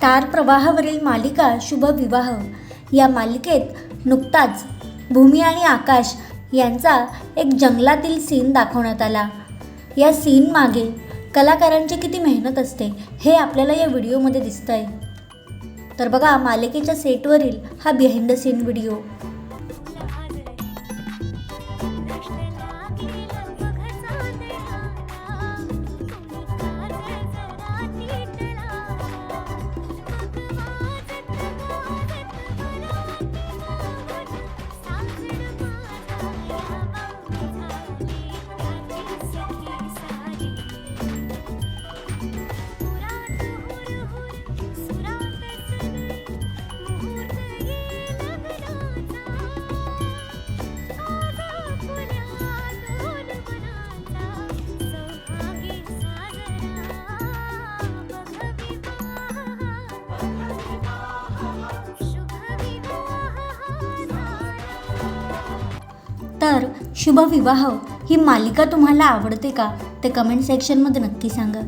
Star प्रवाहावरील मालिका शुभ विवाह. या मालिकेत नुकताच भूमी आणि आकाश यांचा एक जंगलातील सीन दाखवण्यात आला. या सीन मागे कलाकारांची किती मेहनत असते हे आपल्याला या व्हिडिओमध्ये दिसतं आहे तर बघा मालिकेच्या सेटवरील हा बिहाइंड द सीन व्हिडिओ तर शुभ विवाह ही मालिका तुम्हाला आवडते का? ते कमेंट सेक्शनमध्ये नक्की सांगा.